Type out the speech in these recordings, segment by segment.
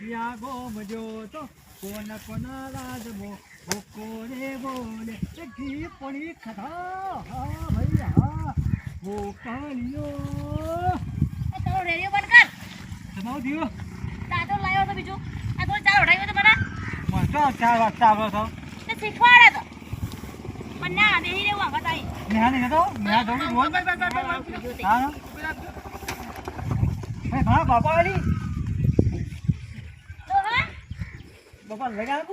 યા ગોમજો તો કોન કોન રાજબો ભૂકો રે બોલે એ ઘી પડી ખધા હા ભાઈ હા ભૂકાળિયો એ તારો રેડિયો બંધ કર તમારો દિયો દાદો લાવ્યો તો બીજું આ તો ચાર ઉઠાવ્યો તો મને વાંચો ચાર વાગતા આવ્યો છો તે શીખવાડે તો પણ ના બેહી રહેવું આગળ તારી નેહા નહીં હા હે હા બાપા તો હા બાપા લઈ આવ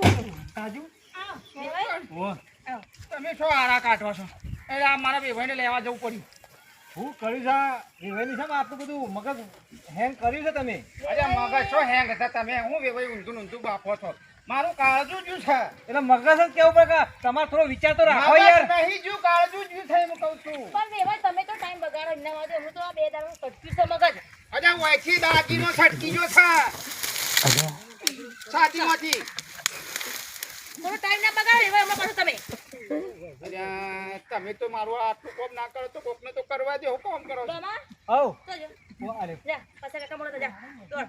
કહેવાય તમે શું આરા કાઢો છો. એટલે આ મારા બેભાઈને લેવા જવું પડ્યું. હું કર્યું છે રેવાની છે આટલું બધું મગજ હેંગ કર્યું છે તમે? અરે મગજ શું હેંગ? છે તમે હું બેભાઈ ઊંધું ઊંધું બાપો છો? મારું કાળજું જ્યું છે. એટલે મગજ જ કેવું પડે તમારે થોડો વિચાર તો રાખો યાર. મગજ નહીં જ્યું કાળજું જ્યું છે એમ કહું છું. પણ વેવાય તમે તો ટાઈમ બગાડો એના માટે હું તો આ બે દાડું કટક્યું છે મગજ. અરે વયથી દાગીનો છટકી ગયો છે છાતીમાંથી થોડો ટાઈમ ના બગાડો વેવાય એમાં પાછું તમે. તમે તો મારું આટલું કોમ ના કરો તો કોકને તો કરવા દે હું કોમ કરો? બામા તો જો. અરે જા પાછા કાકા મોડો જા. દોડ.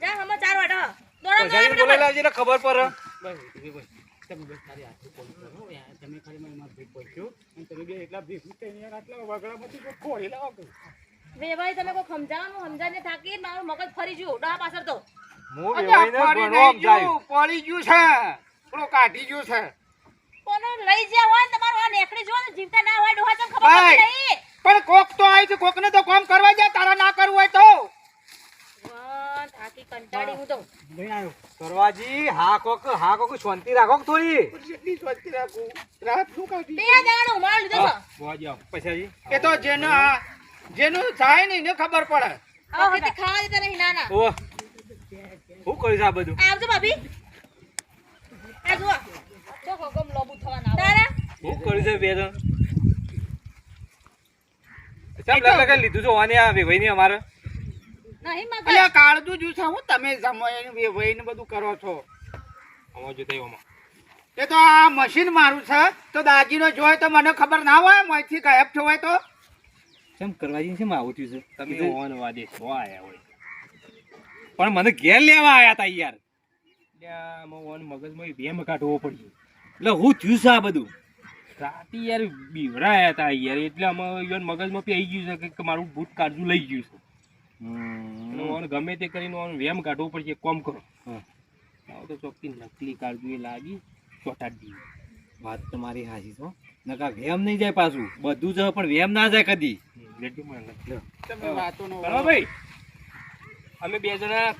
જા હમણાં ચાર વાટો દોડો પછાડી બોલે લાવજે એટલે ખબર પર બસ બસ. તમે બસ ખાલી આટલું કોમ કરો યાર તમે ખાલી મને માર ભીખ પહોંચ્યો અને તમે બે એટલા ભીખ થઈને યાર આટલા વગડામાંથી ખોળી લાવો કે? ભાઈ તમે કોઈ સમજાવો હું સમજાવીને થાકી મારું મગજ ફરી ગયું. ડા પાછળ તો. હું વેવાઈને નહીં જાય. પડી ગયું છે. પેલો કાઢી ગયું છે. કોનો લઈ જ્યા હોય ને તમારું આ નેકડી જો જીવતા ના હોય ડોહા ચમ ખબર નહીં. પણ કોક તો આવી છે કોકને તો કામ કરવા જાય તારા ના કરવું હોય તો. થાકી કંટાળી હું તો. લઈ આવ્યો કરવાજી હા કોક હા કોક શાંતિ રાખો થોડી? કેટલી રાખું? રાત શું કાઢી બે દાડો ઉમાળ લીધો છે. બોવા એ તો જેનો જેનું થાય ને ખબર પડે. આ ખેતી ખાવા દેતા નહીં ના ના ઓ હું કર્યું છે આ બધું? આવજો ભાભી. આ જુઓ. તો હગમ લોબુ થવાના તારા? હું કરી છે બે જણ ચાલ લગ લગ લીધું છે ઓને આ વેવાઈને અમારે. નહીં મગજ અલ્યા કાળજું છે હું તમે જમો એનું વેવાઈને બધું કરો છો. આમાં જો થયું આમાં. એ તો આ મશીન મારું છે. તો દાગીનો જોય તો મને ખબર ના હોય મોયથી ગાયબ થયો હોય તો. કેમ કરવાજી છે આવું થયું છે? તમે ઓન વાદે છો આયા હોય. પણ મને ઘેર લેવા આવ્યા હતા યાર. મગજમાં વેમ કાઢવો પડ્યો. એટલે હું થયું છે આ બધું? રાતે યાર બીવડાયા તા યાર એટલે અમે યાર મગજમાં પી ગયું છે કે મારું બૂટ કાઢું લઈ ગયું છે. ઓન ગમે તે કરીને ઓન વેમ કાઢવો પડશે એક કામ કરો. આવો તો ચોખ્ખી નકલી કાઢું એ લાગી ચોટાડી વાત તમારી હાજી છો નકા વેમ નહીં જાય પાછું. બધું જ પણ વેમ ના જાય કદી. તમે વાતો બરાબર ભાઈ? અમે બે જણા